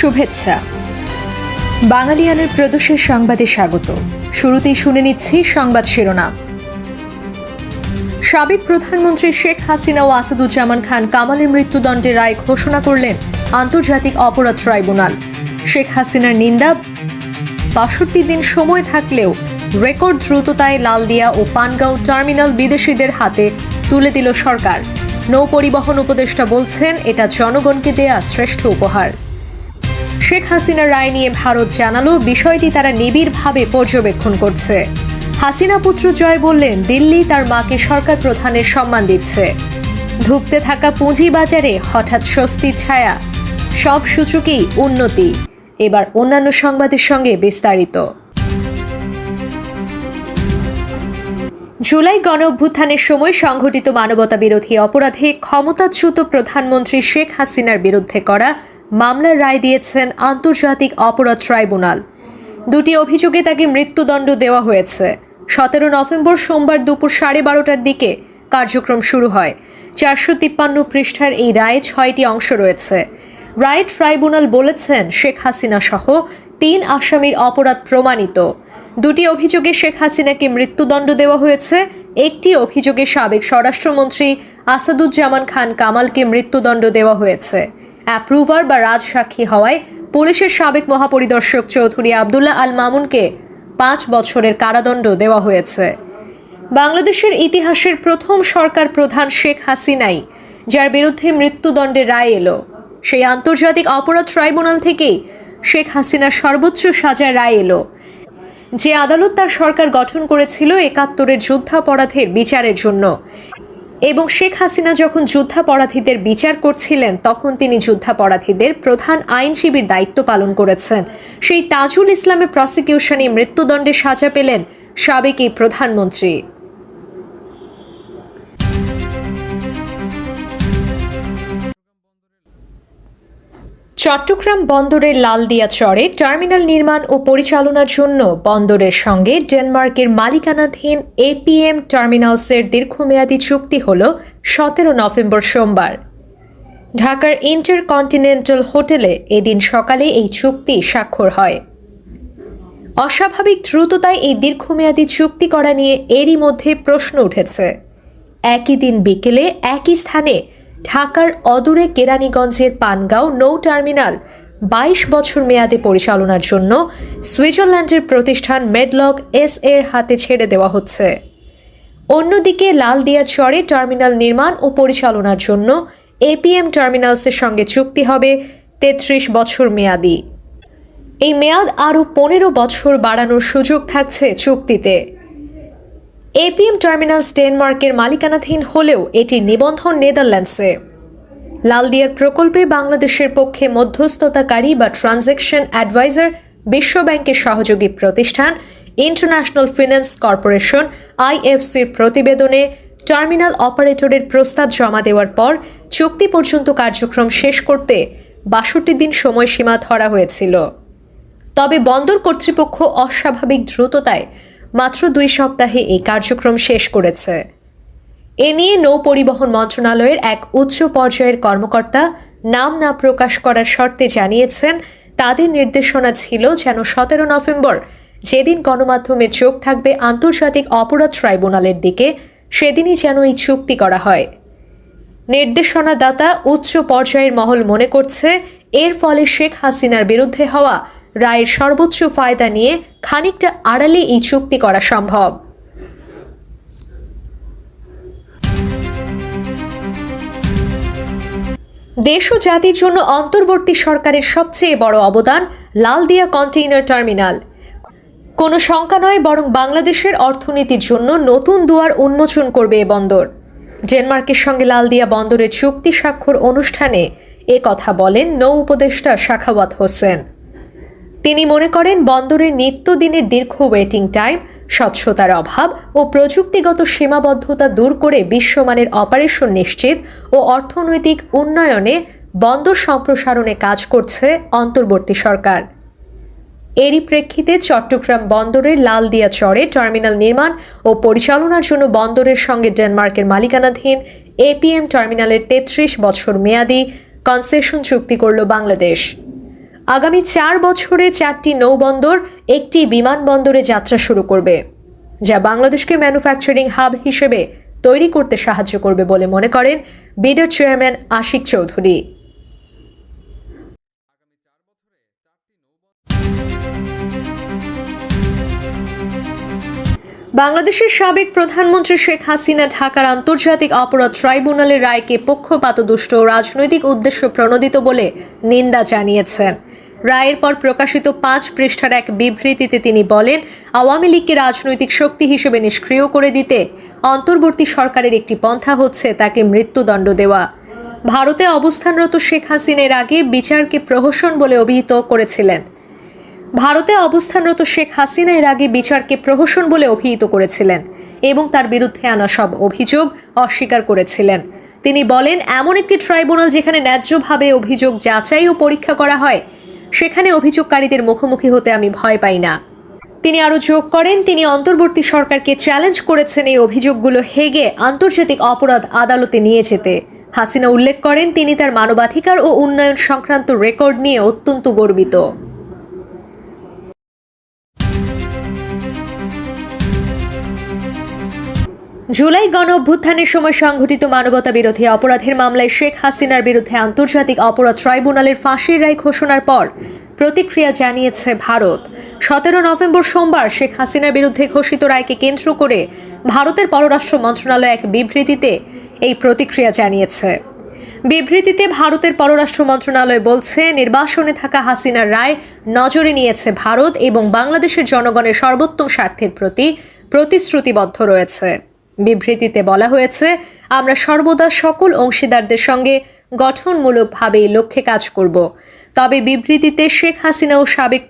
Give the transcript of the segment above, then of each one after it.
শুভেচ্ছা। বাঙালিয়ানের প্রদোষের সংবাদে স্বাগত। শুরুতেই শুনে নিচ্ছি সংবাদ শিরোনাম। সাবেক প্রধানমন্ত্রী শেখ হাসিনা ও আসাদুজ্জামান খান কামালের মৃত্যুদণ্ডের রায় ঘোষণা করলেন আন্তর্জাতিক অপরাধ ট্রাইব্যুনাল। শেখ হাসিনার নিন্দা, বাষট্টি দিন সময় থাকলেও রেকর্ড দ্রুততায় লালদিয়া ও পানগাঁও টার্মিনাল বিদেশিদের হাতে তুলে দিল সরকার। নৌ পরিবহন উপদেষ্টা বলছেন, এটা জনগণকে দেয়া শ্রেষ্ঠ উপহার। শেখ হাসিনার রায় নিয়ে ভারত জানালো, বিষয়টি তারা নিবিড়ভাবে পর্যবেক্ষণ করছে। হাসিনা পুত্র জয় বললেন, দিল্লি তার মাকে সরকার প্রধানের সম্মান দিচ্ছে। ধুঁকতে থাকা পুঁজি বাজারে হঠাৎ স্বস্তির ছায়া। সব সূচকই উন্নতি। এবার অন্যান্য সংবাদের সঙ্গে বিস্তারিত। জুলাই গণ অভ্যুত্থানের সময় সংঘটিত মানবতা বিরোধী অপরাধে ক্ষমতাচ্যুত প্রধানমন্ত্রী শেখ হাসিনার বিরুদ্ধে করা মামলার রায় দিয়েছেন আন্তর্জাতিক অপরাধ ট্রাইব্যুনাল। দুটি অভিযোগে তাকে মৃত্যুদণ্ড দেওয়া হয়েছে। সতেরো নভেম্বর সোমবার দুপুর সাড়ে বারোটার দিকে কার্যক্রম শুরু হয়। চারশো তিপ্পান্ন পৃষ্ঠার এই রায়ে ছয়টি অংশ রয়েছে। রায় ট্রাইব্যুনাল বলেছেন, শেখ হাসিনা সহ তিন আসামির অপরাধ প্রমাণিত। দুটি অভিযোগে শেখ হাসিনাকে মৃত্যুদণ্ড দেওয়া হয়েছে। একটি অভিযোগে সাবেক স্বরাষ্ট্রমন্ত্রী আসাদুজ্জামান খান কামালকে মৃত্যুদণ্ড দেওয়া হয়েছে। অ্যাপ্রুভার বা রাজসাক্ষী হওয়ায় পুলিশের সাবেক মহাপরিদর্শক চৌধুরী আবদুল্লাহ আল মামুনকে পাঁচ বছরের কারাদণ্ড দেওয়া হয়েছে। বাংলাদেশের ইতিহাসের প্রথম সরকার প্রধান শেখ হাসিনাই, যার বিরুদ্ধে মৃত্যুদণ্ডের রায় এলো। সেই আন্তর্জাতিক অপরাধ ট্রাইব্যুনাল থেকেই শেখ হাসিনার সর্বোচ্চ সাজার রায় এলো। যে আদালত তার সরকার গঠন করেছিল একাত্তরের যুদ্ধাপরাধের বিচারের জন্য এবং শেখ হাসিনা যখন যুদ্ধাপরাধীদের বিচার করছিলেন, তখন তিনি যুদ্ধাপরাধীদের প্রধান আইনজীবীর দায়িত্ব পালন করেছেন। সেই তাজুল ইসলামের প্রসিকিউশনে মৃত্যুদণ্ডে সাজা পেলেন সাবেক এই প্রধানমন্ত্রী। চট্টগ্রাম বন্দরের লালদিয়া চরে টার্মিনাল নির্মাণ ও পরিচালনার জন্য বন্দরের সঙ্গে ডেনমার্কের মালিকানাধীন এপিএম টার্মিনালসের দীর্ঘমেয়াদী চুক্তি হল সতেরো নভেম্বর সোমবার। ঢাকার ইন্টারকন্টিনেন্টাল হোটেলে এদিন সকালে এই চুক্তি স্বাক্ষর হয়। অস্বাভাবিক দ্রুততায় এই দীর্ঘমেয়াদী চুক্তি করা নিয়ে এরই মধ্যে প্রশ্ন উঠেছে। একই দিন বিকেলে একই স্থানে ঢাকার অদূরে কেরানীগঞ্জের পানগাঁও নৌ টার্মিনাল বাইশ বছর মেয়াদে পরিচালনার জন্য সুইজারল্যান্ডের প্রতিষ্ঠান মেডলক এস এর হাতে ছেড়ে দেওয়া হচ্ছে। অন্যদিকে লালদিয়ার চরে টার্মিনাল নির্মাণ ও পরিচালনার জন্য এপিএম টার্মিনালসের সঙ্গে চুক্তি হবে তেত্রিশ বছর মেয়াদি। এই মেয়াদ আরও পনেরো বছর বাড়ানোর সুযোগ থাকছে চুক্তিতে। এপিএম টার্মিনালস ডেনমার্কের মালিকানাধীন হলেও এটির নিবন্ধন নেদারল্যান্ডসে। লালদিয়ার প্রকল্পে বাংলাদেশের পক্ষে মধ্যস্থতাকারী বা ট্রানজ্যাকশন অ্যাডভাইজার বিশ্বব্যাংকের সহযোগী প্রতিষ্ঠান ইন্টারন্যাশনাল ফিন্যান্স কর্পোরেশন আইএফসির প্রতিবেদনে টার্মিনাল অপারেটরের প্রস্তাব জমা দেওয়ার পর চুক্তি পর্যন্ত কার্যক্রম শেষ করতে বাষট্টি দিন সময়সীমা ধরা হয়েছিল। তবে বন্দর কর্তৃপক্ষ অস্বাভাবিক দ্রুততায় মাত্র দুই সপ্তাহে এই কার্যক্রম শেষ করেছে। এ নিয়ে নৌ পরিবহন মন্ত্রণালয়ের এক উচ্চ পর্যায়ের কর্মকর্তা নাম না প্রকাশ করার শর্তে জানিয়েছেন, তাদের নির্দেশনা ছিল যেন সতেরো নভেম্বর যেদিন গণমাধ্যমের চোখ থাকবে আন্তর্জাতিক অপরাধ ট্রাইব্যুনালের দিকে, সেদিনই যেন এই চুক্তি করা হয়। নির্দেশনাদাতা উচ্চ পর্যায়ের মহল মনে করছে, এর ফলে শেখ হাসিনার বিরুদ্ধে হওয়া রায়ের সর্বোচ্চ ফায়দা নিয়ে খানিকটা আড়ালে এই চুক্তি করা সম্ভব। দেশ ও জাতির জন্য অন্তর্বর্তী সরকারের সবচেয়ে বড় অবদান লালদিয়া কন্টেইনার টার্মিনাল। কোনো শঙ্কা নয় বরং বাংলাদেশের অর্থনীতির জন্য নতুন দুয়ার উন্মোচন করবে এ বন্দর। ডেনমার্কের সঙ্গে লালদিয়া বন্দরের চুক্তি স্বাক্ষর অনুষ্ঠানে এ কথা বলেন নৌ উপদেষ্টা শাখাওয়াত হোসেন। তিনি মনে করেন বন্দরের নিত্যদিনের দীর্ঘ ওয়েটিং টাইম, স্বচ্ছতার অভাব ও প্রযুক্তিগত সীমাবদ্ধতা দূর করে বিশ্বমানের অপারেশন নিশ্চিত ও অর্থনৈতিক উন্নয়নে বন্দর সম্প্রসারণে কাজ করছে অন্তর্বর্তী সরকার। এরই প্রেক্ষিতে চট্টগ্রাম বন্দরের লালদিয়া চরে টার্মিনাল নির্মাণ ও পরিচালনার জন্য বন্দরের সঙ্গে ডেনমার্কের মালিকানাধীন এপিএম টার্মিনালের তেত্রিশ বছর মেয়াদি কনসেশন চুক্তি করল বাংলাদেশ। আগামী চার বছরে চারটি নৌবন্দর, একটি বিমানবন্দরে যাত্রা শুরু করবে, যা বাংলাদেশকে ম্যানুফ্যাকচারিং হাব হিসেবে তৈরি করতে সাহায্য করবে বলে মনে করেন বিডার চেয়ারম্যান আশিক চৌধুরী। বাংলাদেশের সাবেক প্রধানমন্ত্রী শেখ হাসিনা ঢাকার আন্তর্জাতিক অপরাধ ট্রাইব্যুনালের রায়কে পক্ষপাতদুষ্ট ও রাজনৈতিক উদ্দেশ্য প্রণোদিত বলে নিন্দা জানিয়েছেন। রায়ের পর প্রকাশিত পাঁচ পৃষ্ঠার এক বিবৃতিতে তিনি বলেন, আওয়ামী লীগকে রাজনৈতিক শক্তি হিসেবে নিষ্ক্রিয় করে দিতে অন্তর্বর্তী সরকারের একটি পন্থা হচ্ছে তাকে মৃত্যুদণ্ড দেওয়া। ভারতে অবস্থানরত শেখ হাসিনের আগে বিচারকে প্রহসন বলে অভিহিত করেছিলেন। ভারতে অবস্থানরত শেখ হাসিনা এর আগে বিচারকে প্রহসন বলে অভিহিত করেছিলেন এবং তার বিরুদ্ধে আনা সব অভিযোগ অস্বীকার করেছিলেন। তিনি বলেন, এমন একটি ট্রাইব্যুনাল যেখানে ন্যায্যভাবে অভিযোগ যাচাই ও পরীক্ষা করা হয় সেখানে অভিযোগকারীদের মুখোমুখি হতে আমি ভয় পাই না। তিনি আরও যোগ করেন, তিনি অন্তর্বর্তী সরকারকে চ্যালেঞ্জ করেছেন এই অভিযোগগুলো হেগে আন্তর্জাতিক অপরাধ আদালতে নিয়ে যেতে। হাসিনা উল্লেখ করেন, তিনি তার মানবাধিকার ও উন্নয়ন সংক্রান্ত রেকর্ড নিয়ে অত্যন্ত গর্বিত। জুলাই গণ অভ্যুত্থানের সময় সংঘটিত মানবতা বিরোধী অপরাধের মামলায় শেখ হাসিনার বিরুদ্ধে আন্তর্জাতিক অপরাধ ট্রাইব্যুনালের ফাঁসির রায় ঘোষণার পর প্রতিক্রিয়া জানিয়েছে ভারত। সতেরো নভেম্বর সোমবার শেখ হাসিনার বিরুদ্ধে ঘোষিত রায়কে কেন্দ্র করে ভারতের পররাষ্ট্র মন্ত্রণালয় এক বিবৃতিতে এই প্রতিক্রিয়া জানিয়েছে। বিবৃতিতে ভারতের পররাষ্ট্র মন্ত্রণালয় বলছে, নির্বাসনে থাকা হাসিনার রায় নজরে নিয়েছে ভারত এবং বাংলাদেশের জনগণের সর্বোত্তম স্বার্থের প্রতি প্রতিশ্রুতিবদ্ধ রয়েছে। বিবৃতিতে বলা হয়েছে, আমরা সর্বদা সকল অংশীদারদের সঙ্গে গঠনমূলকভাবে লক্ষ্যে কাজ করব। তবে বিবৃতিতে শেখ হাসিনা ও সাবেক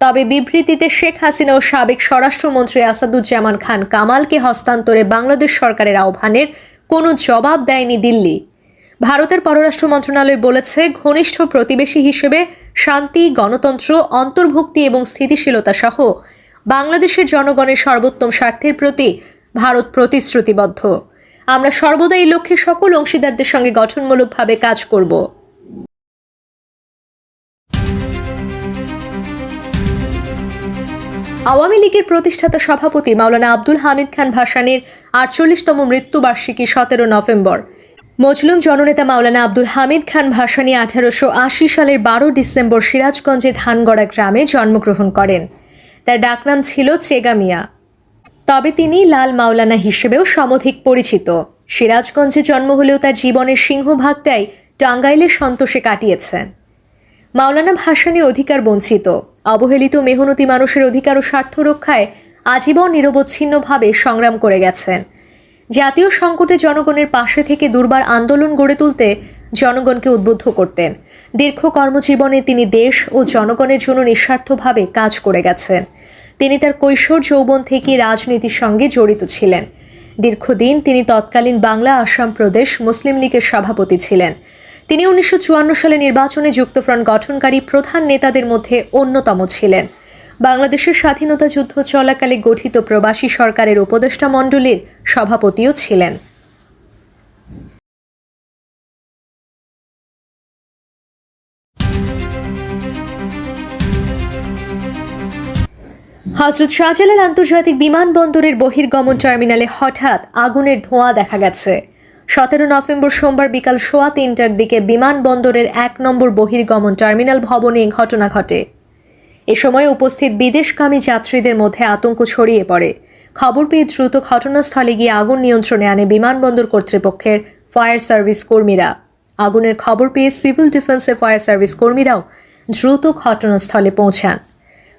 তবে বিবৃতিতে শেখ হাসিনা ও সাবেক স্বরাষ্ট্রমন্ত্রী আসাদুজ্জামান খান কামালকে হস্তান্তরে বাংলাদেশ সরকারের আহ্বানের কোনো জবাব দেয়নি দিল্লি। ভারতের পররাষ্ট্র মন্ত্রণালয় বলেছে, ঘনিষ্ঠ প্রতিবেশী হিসেবে শান্তি, গণতন্ত্র, অন্তর্ভুক্তি এবং স্থিতিশীলতা সহ বাংলাদেশের জনগণের সর্বোত্তম স্বার্থের প্রতি ভারত প্রতিশ্রুতিবদ্ধ। আমরা সর্বদা এই লক্ষ্যে সকল অংশীদারদের সঙ্গে গঠনমূলকভাবে কাজ করব। আওয়ামী লীগের প্রতিষ্ঠাতা সভাপতি মাওলানা আব্দুল হামিদ খান ভাসানির আটচল্লিশতম মৃত্যুবার্ষিকী সতেরো নভেম্বর। মজলুম জননেতা মাওলানা আব্দুল হামিদ খান ভাসানী আঠারোশো আশি সালের বারো ডিসেম্বর সিরাজগঞ্জে ধানগড়া গ্রামে জন্মগ্রহণ করেন। তার ডাকনাম ছিল চেগামিয়া। তবে তিনি লাল মাওলানা হিসেবেও সমধিক পরিচিত। সিরাজগঞ্জে জন্ম হলেও তার জীবনের সিংহভাগটাই টাঙ্গাইলে সন্তোষে কাটিয়েছেন মাওলানা ভাসানী অধিকার বঞ্চিত। অবহেলিত মেহনতি মানুষের অধিকার ও স্বার্থ রক্ষায় আজীবন নিরবচ্ছিন্নভাবে সংগ্রাম করে গেছেন। জাতীয় সংকটে জনগণের পাশে থেকে দুর্বার আন্দোলন গড়ে তুলতে জনগণকে উদ্বুদ্ধ করতেন। দীর্ঘ কর্মজীবনে তিনি দেশ ও জনগণের জন্য নিঃস্বার্থভাবে কাজ করে গেছেন। তিনি তার কৈশোর যৌবন থেকে রাজনীতির সঙ্গে জড়িত ছিলেন। দীর্ঘদিন তিনি তৎকালীন বাংলা, আসাম প্রদেশ মুসলিম লীগের সভাপতি ছিলেন। তিনি উনিশশো চুয়ান্ন সালে নির্বাচনে যুক্তফ্রন্ট গঠনকারী প্রধান নেতাদের মধ্যে অন্যতম ছিলেন। বাংলাদেশের স্বাধীনতা যুদ্ধ চলাকালে গঠিত প্রবাসী সরকারের উপদেষ্টা মণ্ডলীর সভাপতিও ছিলেন। হজরত শাহজালাল আন্তর্জাতিক বিমানবন্দরের বহির্গমন টার্মিনালে হঠাৎ আগুনের ধোঁয়া দেখা গেছে। সতেরো নভেম্বর সোমবার বিকাল সোয়া তিনটার দিকে বিমানবন্দরের এক নম্বর বহির্গমন টার্মিনাল ভবনে ঘটনা ঘটে। এ সময় উপস্থিত বিদেশগামী যাত্রীদের মধ্যে আতঙ্ক ছড়িয়ে পড়ে। খবর পেয়ে দ্রুত ঘটনাস্থলে গিয়ে আগুন নিয়ন্ত্রণে আনে বিমানবন্দর কর্তৃপক্ষের ফায়ার সার্ভিস কর্মীরা। আগুনের খবর পেয়ে সিভিল ডিফেন্সের ফায়ার সার্ভিস কর্মীরাও দ্রুত ঘটনাস্থলে পৌঁছান।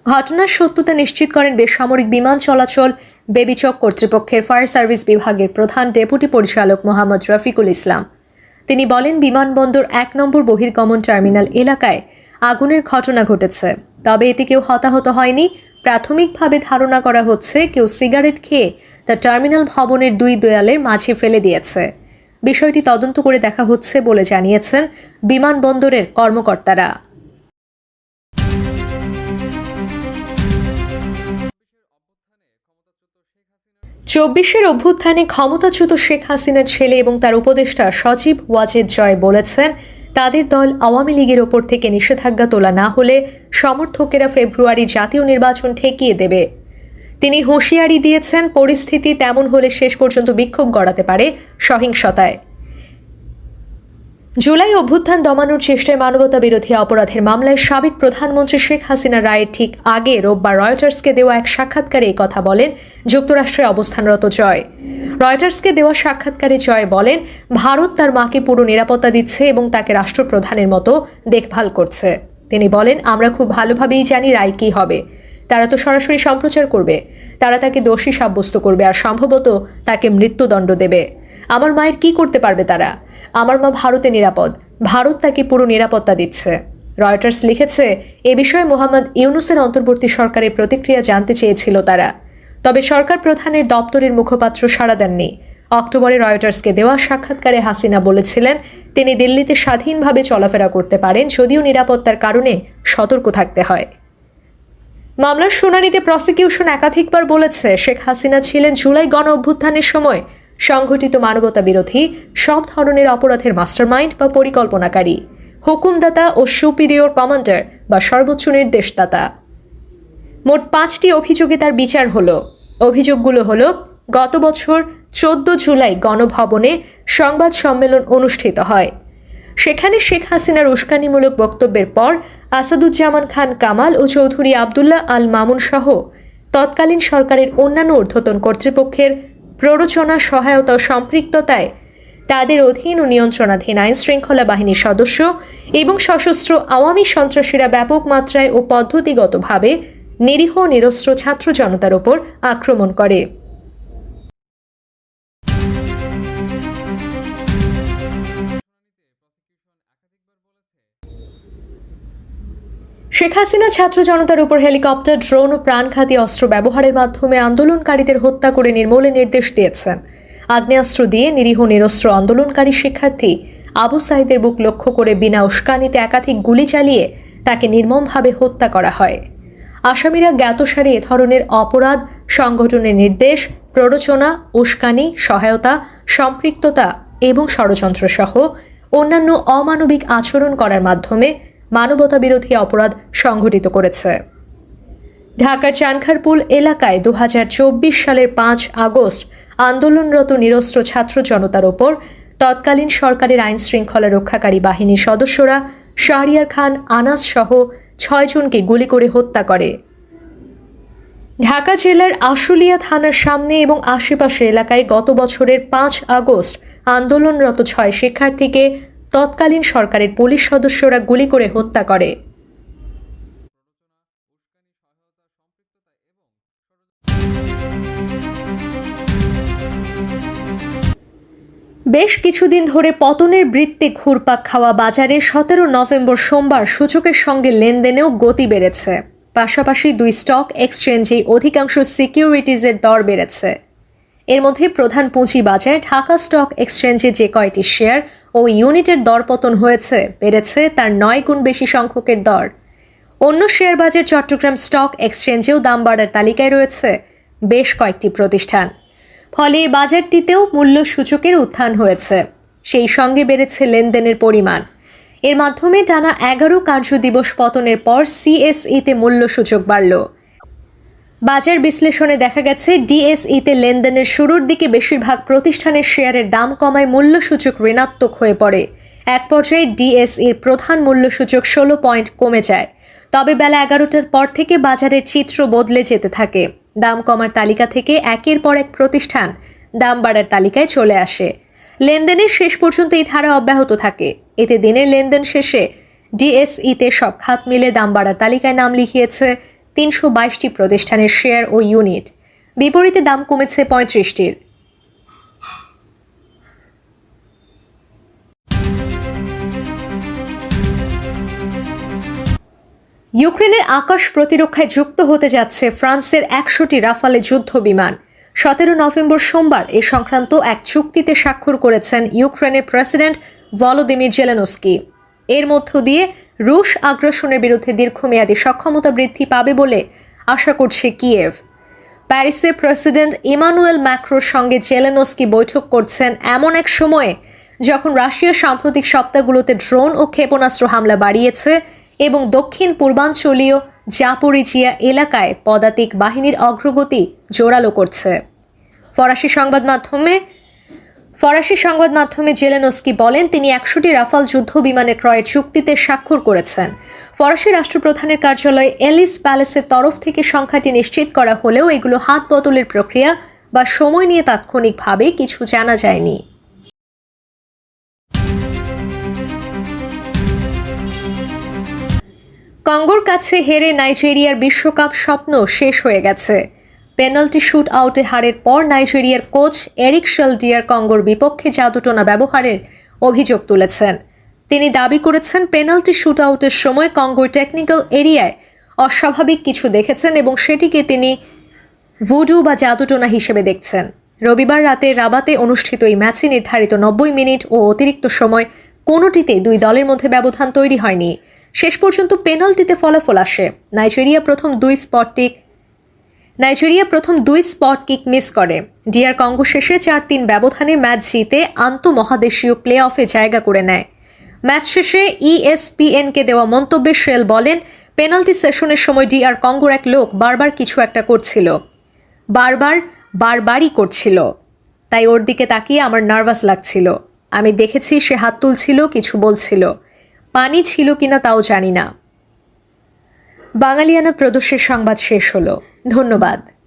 ঘটনার সত্যতা নিশ্চিত করেন বেসামরিক বিমান চলাচল বেবিচক কর্তৃপক্ষের ফায়ার সার্ভিস বিভাগের প্রধান ডেপুটি পরিচালক মোহাম্মদ রফিকুল ইসলাম। তিনি বলেন, বিমানবন্দর এক নম্বর বহির্গমন টার্মিনাল এলাকায় আগুনের ঘটনা ঘটেছে। তবে এতে কেউ হতাহত হয়নি। প্রাথমিকভাবে ধারণা করা হচ্ছে, কেউ সিগারেট খেয়ে তা টার্মিনাল ভবনের দুই দেয়ালের মাঝে ফেলে দিয়েছে। বিষয়টি তদন্ত করে দেখা হচ্ছে বলে জানিয়েছেন বিমানবন্দরের কর্মকর্তারা। চব্বিশের অভ্যুত্থানে ক্ষমতাচ্যুত শেখ হাসিনার ছেলে এবং তার উপদেষ্টা সজীব ওয়াজেদ জয় বলেছেন, তাদের দল আওয়ামী লীগের ওপর থেকে নিষেধাজ্ঞা তোলা না হলে সমর্থকেরা ফেব্রুয়ারি জাতীয় নির্বাচন ঠেকিয়ে দেবে। তিনি হুঁশিয়ারি দিয়েছেন, পরিস্থিতি তেমন হলে শেষ পর্যন্ত বিক্ষোভ গড়াতে পারে সহিংসতায়। জুলাই অভ্যুত্থান দমানোর চেষ্টায় মানবতা বিরোধী অপরাধের মামলায় সাবেক প্রধানমন্ত্রী শেখ হাসিনা রায়ের ঠিক আগে রোববার রয়টার্সকে দেওয়া এক সাক্ষাৎকারে এই কথা বলেন যুক্তরাষ্ট্রে অবস্থানরত জয়। রয়টার্সকে দেওয়া সাক্ষাৎকারে জয় বলেন, ভারত তার মাকে পুরো নিরাপত্তা দিচ্ছে এবং তাকে রাষ্ট্রপ্রধানের মতো দেখভাল করছে। তিনি বলেন, আমরা খুব ভালোভাবেই জানি রায় কী হবে। তারা তো সরাসরি সম্প্রচার করবে। তারা তাকে দোষী সাব্যস্ত করবে আর সম্ভবত তাকে মৃত্যুদণ্ড দেবে। আমার মায়ের কি করতে পারবে তারা? আমার মা ভারতে নিরাপদ। ভারত তাকে পুরো নিরাপত্তা দিচ্ছে। রয়টার্স লিখেছে, এ বিষয়ে মোহাম্মদ ইউনুসের অন্তর্বর্তী সরকারের প্রতিক্রিয়া জানতে চেয়েছিল তারা। তবে সরকার প্রধানের দপ্তরের মুখপাত্র সাড়া দেননি। অক্টোবরে রয়টার্সকে দেওয়া সাক্ষাৎকারে হাসিনা বলেছিলেন, তিনি দিল্লিতে স্বাধীনভাবে চলাফেরা করতে পারেন যদিও নিরাপত্তার কারণে সতর্ক থাকতে হয়। মামলার শুনানিতে প্রসিকিউশন একাধিকবার বলেছে, শেখ হাসিনা ছিলেন জুলাই গণ অভ্যুত্থানের সময় সংঘটিত মানবতা বিরোধী সব ধরনের অপরাধের মাস্টারমাইন্ড বা পরিকল্পনাকারী, হুকুমদাতা ও সুপিরিয়র কমান্ডার বা সর্বোচ্চ নির্দেশদাতা। মোট পাঁচটি অভিযোগে তার বিচার হলো। অভিযোগগুলো হলো, গত বছর চোদ্দ জুলাই গণভবনে সংবাদ সম্মেলন অনুষ্ঠিত হয়। সেখানে শেখ হাসিনার উস্কানিমূলক বক্তব্যের পর আসাদুজ্জামান খান কামাল ও চৌধুরী আবদুল্লাহ আল মামুন সহ তৎকালীন সরকারের অন্যান্য ঊর্ধ্বতন কর্তৃপক্ষের প্ররোচনা, সহায়তা সম্পৃক্ততায় তাদের অধীন ও নিয়ন্ত্রণাধীন আইন শৃঙ্খলা বাহিনীর সদস্য এবং সশস্ত্র আওয়ামী সন্ত্রাসীরা ব্যাপক মাত্রায় ও পদ্ধতিগতভাবে নিরীহ, নিরস্ত্র ছাত্র জনতার ওপর আক্রমণ করে। শেখ হাসিনা ছাত্র জনতার উপর হেলিকপ্টার, ড্রোন ও প্রাণঘাতী অস্ত্র ব্যবহারের মাধ্যমে আন্দোলনকারীদের হত্যা করে নির্মূলের নির্দেশ দিয়েছেন। আগ্নেয়াস্ত্র দিয়ে নিরীহ নিরস্ত্র আন্দোলনকারী শিক্ষার্থী আবু সাইদের বুক লক্ষ্য করে বিনা উস্কানিতে একাধিক গুলি চালিয়ে তাকে নির্মমভাবে হত্যা করা হয়। আসামিরা জ্ঞাতসারে এ ধরনের অপরাধ, সংগঠনের নির্দেশ, প্ররোচনা, উস্কানি, সহায়তা, সম্পৃক্ততা এবং ষড়যন্ত্র সহ অন্যান্য অমানবিক আচরণ করার মাধ্যমে মানবতা বিরোধী অপরাধ সংঘটিত করেছে। ঢাকার চানখারপুল এলাকায় দুহাজার চব্বিশ সালের পাঁচ আগস্ট আন্দোলনরত নিরস্ত্র ছাত্র জনতার ওপর তৎকালীন সরকারের আইন শৃঙ্খলা রক্ষাকারী বাহিনীর সদস্যরা শাহরিয়ার খান, আনাস সহ ছয়জনকে গুলি করে হত্যা করে। ঢাকা জেলার আশুলিয়া থানার সামনে এবং আশেপাশের এলাকায় গত বছরের পাঁচ আগস্ট আন্দোলনরত ছয় শিক্ষার্থীকে তৎকালীন সরকারের পুলিশ সদস্যরা গুলি করে হত্যা করে। বেশ কিছুদিন ধরে পতনের বৃত্তে ঘুরপাক খাওয়া বাজারে সতেরো নভেম্বর সোমবার সূচকের সঙ্গে লেনদেনেও গতি বেড়েছে। পাশাপাশি দুই স্টক এক্সচেঞ্জে অধিকাংশ সিকিউরিটিজের দর বেড়েছে। এর মধ্যে প্রধান পুঁজি বাজার ঢাকা স্টক এক্সচেঞ্জে যে কয়টি শেয়ার ও ইউনিটের দরপতন হয়েছে, বেড়েছে তার নয় গুণ বেশি সংখ্যকের দর। অন্য শেয়ার বাজার চট্টগ্রাম স্টক এক্সচেঞ্জেও দাম বাড়ার তালিকায় রয়েছে বেশ কয়েকটি প্রতিষ্ঠান। ফলে বাজারটিতেও মূল্য সূচকের উত্থান হয়েছে। সেই সঙ্গে বেড়েছে লেনদেনের পরিমাণ। এর মাধ্যমে টানা এগারো কার্যদিবস পতনের পর সিএসইতে মূল্য সূচক বাড়ল। বাজার বিশ্লেষণে দেখা গেছে, ডিএসইতে লেনদেনের শুরুর দিকে বেশিরভাগ প্রতিষ্ঠানের শেয়ারের দাম কমায় মূল্যসূচক ঋণাত্মক হয়ে পড়ে। এক পর্যায়ে ডিএসইর প্রধান মূল্যসূচক ষোলো পয়েন্ট কমে যায়। তবে বেলা এগারোটার পর থেকে বাজারের চিত্র বদলে যেতে থাকে। দাম কমার তালিকা থেকে একের পর এক প্রতিষ্ঠান দাম বাড়ার তালিকায় চলে আসে। লেনদেনের শেষ পর্যন্ত এই ধারা অব্যাহত থাকে। এতে দিনের লেনদেন শেষে ডিএসইতে সব খাত মিলে দাম বাড়ার তালিকায় নাম লিখিয়েছে তিনশো বাইশটি প্রতিষ্ঠানের শেয়ার ও ইউনিট। বিপরীতে দাম কমেছে পঁয়ত্রিশটির। ইউক্রেনের আকাশ প্রতিরক্ষায় যুক্ত হতে যাচ্ছে ফ্রান্সের একশোটি রাফালে যুদ্ধ বিমান সতেরো নভেম্বর সোমবার এ সংক্রান্ত এক চুক্তিতে স্বাক্ষর করেছেন ইউক্রেনের প্রেসিডেন্ট ভলোদিমির জেলেনস্কি। এর মধ্য দিয়ে রুশ আগ্রাসনের বিরুদ্ধে দীর্ঘমেয়াদী সক্ষমতা বৃদ্ধি পাবে বলে আশা করছে কিয়েভ। প্যারিসে প্রেসিডেন্ট ইমানুয়েল ম্যাক্রোর সঙ্গে জেলেনস্কি বৈঠক করছেন এমন এক সময়ে যখন রাশিয়া সাম্প্রতিক সপ্তাহগুলোতে ড্রোন ও ক্ষেপণাস্ত্র হামলা বাড়িয়েছে এবং দক্ষিণ পূর্বাঞ্চলীয় জাপোরিজিয়া এলাকায় পদাতিক বাহিনীর অগ্রগতি জোরালো করছে। ফরাসি সংবাদ মাধ্যমে ফরাসি সংবাদ মাধ্যমে জেলেনস্কি বলেন, তিনি একশোটি রাফাল যুদ্ধ বিমানের ক্রয়ের চুক্তিতে স্বাক্ষর করেছেন। ফরাসি রাষ্ট্রপ্রধানের কার্যালয় এলিস প্যালেসের তরফ থেকে সংখ্যাটি নিশ্চিত করা হলেও এগুলো হাত বদলের প্রক্রিয়া বা সময় নিয়ে তাৎক্ষণিকভাবে কিছু জানা যায়নি। কঙ্গোর কাছে হেরে নাইজেরিয়ার বিশ্বকাপ স্বপ্ন শেষ হয়ে গেছে। পেনাল্টি শুট আউটে হারের পর নাইজেরিয়ার কোচ এরিক শেলডিয়ার কঙ্গোর বিপক্ষে জাদুটোনা ব্যবহারের অভিযোগ তুলেছেন। তিনি দাবি করেছেন, পেনাল্টি শুট আউটের সময় কঙ্গোর টেকনিক্যাল এরিয়ায় অস্বাভাবিক কিছু দেখেছেন এবং সেটিকে তিনি ভুডু বা জাদুটোনা হিসেবে দেখছেন। রবিবার রাতে রাবাতে অনুষ্ঠিত এই ম্যাচে নির্ধারিত নব্বই মিনিট ও অতিরিক্ত সময় কোনোটিতেই দুই দলের মধ্যে ব্যবধান তৈরি হয়নি। শেষ পর্যন্ত পেনাল্টিতে ফলাফল আসে। নাইজেরিয়া প্রথম দুই স্পটটি নাইজেরিয়া প্রথম দুই স্পট কিক মিস করে। ডিয়ার কঙ্গো শেষে চার তিন ব্যবধানে ম্যাচ জিতে আন্তঃমহাদেশীয় প্লে অফে জায়গা করে নেয়। ম্যাচ শেষে ইএসপিএনকে দেওয়া মন্তব্যে শেল বলেন, পেনাল্টি সেশনের সময় ডিআর কঙ্গোর এক লোক বারবার কিছু একটা করছিল। বারবার, বারবারই করছিল। তাই ওর দিকে তাকিয়ে আমার নার্ভাস লাগছিল। আমি দেখেছি সে হাত তুলছিল, কিছু বলছিল। পানি ছিল কিনা তাও জানি না। বাঙালিয়ানা প্রদর্শের সংবাদ শেষ হলো। ধন্যবাদ।